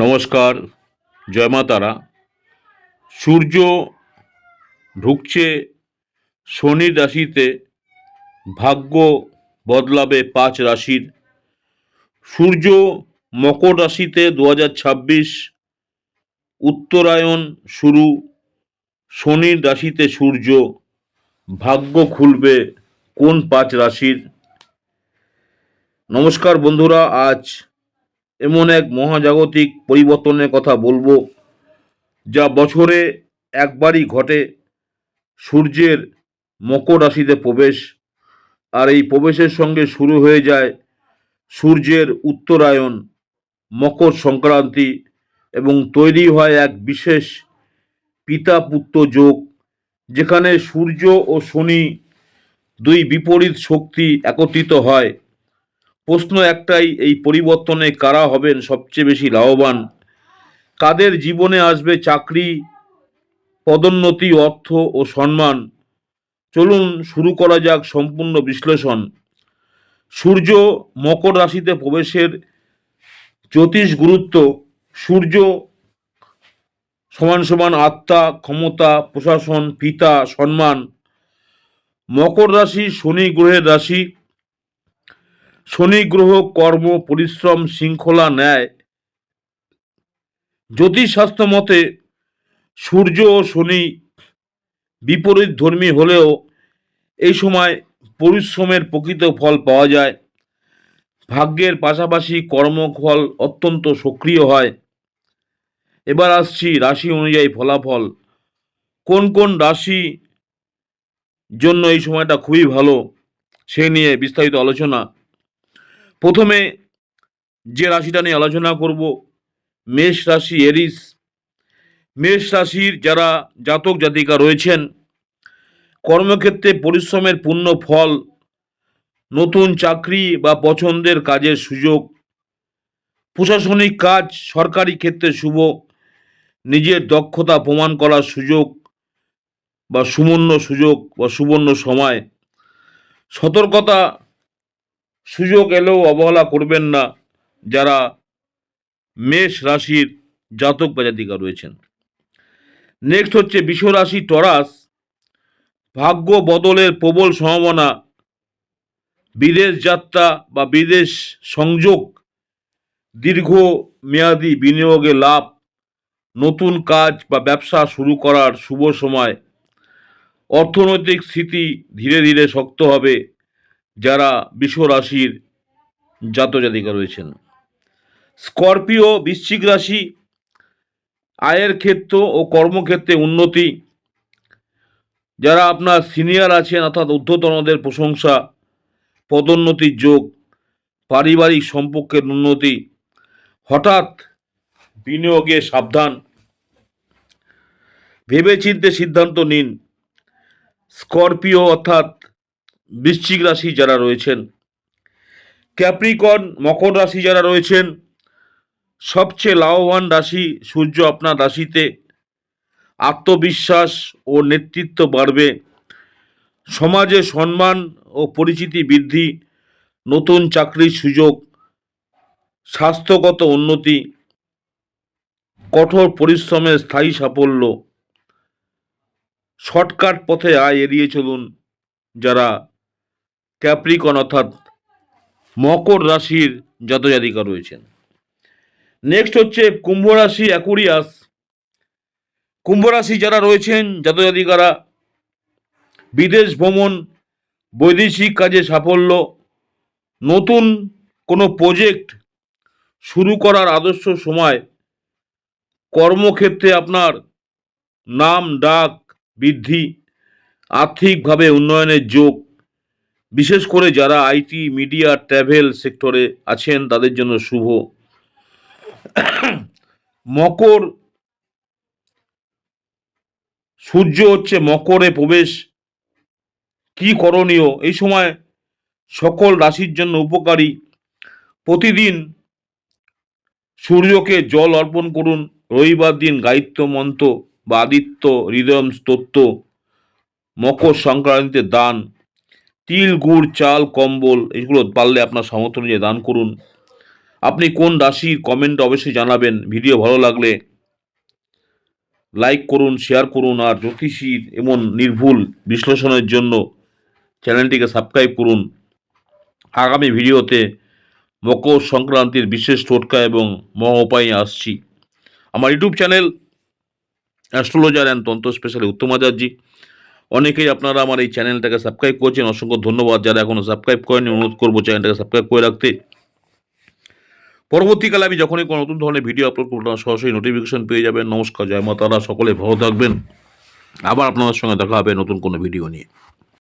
নমস্কার, জয় মা তারা। সূর্য ঢুকছে শনির রাশিতে, ভাগ্য বদলাবে পাঁচ রাশির। সূর্য মকর রাশিতে দু হাজার ছাব্বিশ, উত্তরায়ণ শুরু, শনির রাশিতে সূর্য, ভাগ্য খুলবে কোন পাঁচ রাশির? নমস্কার বন্ধুরা, আজ এমন এক মহাজাগতিক পরিবর্তনের কথা বলব, যা বছরে একবারই ঘটে। সূর্যের মকর রাশিতে প্রবেশ, আর এই প্রবেশের সঙ্গে শুরু হয়ে যায় সূর্যের উত্তরায়ণ, মকর সংক্রান্তি এবং তৈরি হয় এক বিশেষ পিতা পুত্র যোগ, যেখানে সূর্য ও শনি দুই বিপরীত শক্তি একত্রিত হয়। প্রশ্ন একটাই, এই পরিবর্তনে কারা হবেন সবচেয়ে বেশি লাভবান? কাদের জীবনে আসবে চাকরি, পদোন্নতি, অর্থ ও সম্মান? চলুন শুরু করা যাক সম্পূর্ণ বিশ্লেষণ। সূর্য মকর রাশিতে প্রবেশের জ্যোতিষ গুরুত্ব, সূর্য সমান সমান আত্মা, ক্ষমতা, প্রশাসন, পিতা, সম্মান। মকর রাশি শনি গ্রহের রাশি। শনি গ্রহ কর্ম, পরিশ্রম, শৃঙ্খলা, ন্যায়। জ্যোতিষশাস্ত্র মতে, সূর্য ও শনি বিপরীত ধর্মী হলেও এই সময় পরিশ্রমের প্রকৃত ফল পাওয়া যায়। ভাগ্যের পাশাপাশি কর্মফল অত্যন্ত সক্রিয় হয়। এবার আসছি রাশি অনুযায়ী ফলাফল। কোন কোন রাশি জন্য এই সময়টা খুবই ভালো, সে নিয়ে বিস্তারিত আলোচনা প্রথমে যে রাশিটা নিয়ে আলোচনা করব, মেষ রাশি, এরিস। মেষ রাশির যারা জাতক জাতিকা রয়েছেন, কর্মক্ষেত্রে পরিশ্রমের পূর্ণ ফল, নতুন চাকরি বা পছন্দের কাজের সুযোগ, প্রশাসনিক কাজ সরকারি ক্ষেত্রে শুভ, নিজের দক্ষতা প্রমাণ করার সুযোগ বা সুবর্ণ সুযোগ বা সুবর্ণ সময়, সতর্কতা সুযোগ এলেও অবহেলা করবেন না যারা মেষ রাশির জাতক বা জাতিকা রয়েছেন। নেক্সট হচ্ছে বিশ্ব রাশি টরাস। ভাগ্য বদলের প্রবল সম্ভাবনা। বিদেশ যাত্রা বা বিদেশ সংযোগ দীর্ঘ মেয়াদি বিনিয়োগে লাভ। নতুন কাজ বা ব্যবসা শুরু করার শুভ সময়। অর্থনৈতিক স্থিতি ধীরে ধীরে শক্ত হবে। যারা বিশ্ব রাশির জাতজাতিকা রয়েছেন। স্করপিও, বৃশ্চিক রাশি, আয়ের ক্ষেত্র ও কর্মক্ষেত্রে উন্নতি। যারা আপনার সিনিয়র আছেন, অর্থাৎ ঊর্ধ্বতনদের প্রশংসা, পদোন্নতির যোগ, পারিবারিক সম্পর্কের উন্নতি, হঠাৎ বিনিয়োগে সাবধান। ভেবেচিন্তে সিদ্ধান্ত নিন। স্করপিও, অর্থাৎ বৃশ্চিক রাশি যারা রয়েছেন, ক্যাপ্রিকন, মকর রাশি যারা রয়েছেন, সবচেয়ে লাভবান রাশি সূর্য আপনার রাশিতে। আত্মবিশ্বাস ও নেতৃত্ব বাড়বে। সমাজে সম্মান ও পরিচিতি বৃদ্ধি, নতুন চাকরির সুযোগ, স্বাস্থ্যগত উন্নতি, কঠোর পরিশ্রমের স্থায়ী সাফল্য। শর্টকাট পথে আয় এড়িয়ে চলুন যারা ক্যাপ্রিকন অর্থাৎ মকর রাশির জাতজাতিকা রয়েছেন। নেক্সট হচ্ছে কুম্ভ রাশি অ্যাকুরিয়াস কুম্ভ রাশি যারা রয়েছেন, জাতজাতিকারা বিদেশ ভ্রমণ, বৈদেশিক কাজে সাফল্য, নতুন কোনো প্রজেক্ট শুরু করার আদর্শ সময়, কর্মক্ষেত্রে আপনার নাম, ডাক, বৃদ্ধি, আর্থিকভাবে উন্নয়নের যোগ বিশেষ করে যারা আইটি, মিডিয়া, ট্রাভেল সেক্টরে আছেন, তাদের জন্য শুভ। মকর, সূর্য হচ্ছে মকরে প্রবেশ। কি করণীয়? এই সময় সকল রাশির জন্য উপকারী। প্রতিদিন সূর্যকে জল অর্পণ করুন। রবিবার দিন গায়ত্র মন্ত্র বা আদিত্য, হৃদয়ম স্তোত্র, মকর সংক্রান্তিতে দান। তিল, গুড়, চাল, কম্বল এগুলো পারলে আপনার সামর্থ্য অনুযায়ী দান করুন। আপনি কোন রাশির কমেন্ট অবশ্যই জানাবেন। ভিডিও ভালো লাগলে লাইক করুন শেয়ার করুন আর জ্যোতিষীর এমন নির্ভুল বিশ্লেষণের জন্য চ্যানেলটিকে সাবস্ক্রাইব করুন। আগামী ভিডিওতে মকর সংক্রান্তির বিশেষ টোটকা এবং মহা উপায়ে আসছি। আমার YouTube channel astrologer and tantra specially Uttam Acharjee অনেকেই আপনারা আমার এই চ্যানেলটাকে সাবস্ক্রাইব করছেন। অসংখ্য ধন্যবাদ। যারা এখনও সাবস্ক্রাইব করেনি অনুরোধ করব চ্যানেলটাকে সাবস্ক্রাইব করে রাখতে। পরবর্তীকালে আমি যখনই কোনো নতুন ধরনের ভিডিও আপলোড করব সরাসরি নোটিফিকেশন পেয়ে যাবেন। নমস্কার, জয় মা তারা সকলে ভালো থাকবেন। আবার আপনাদের সঙ্গে দেখা হবে নতুন কোনো ভিডিও নিয়ে।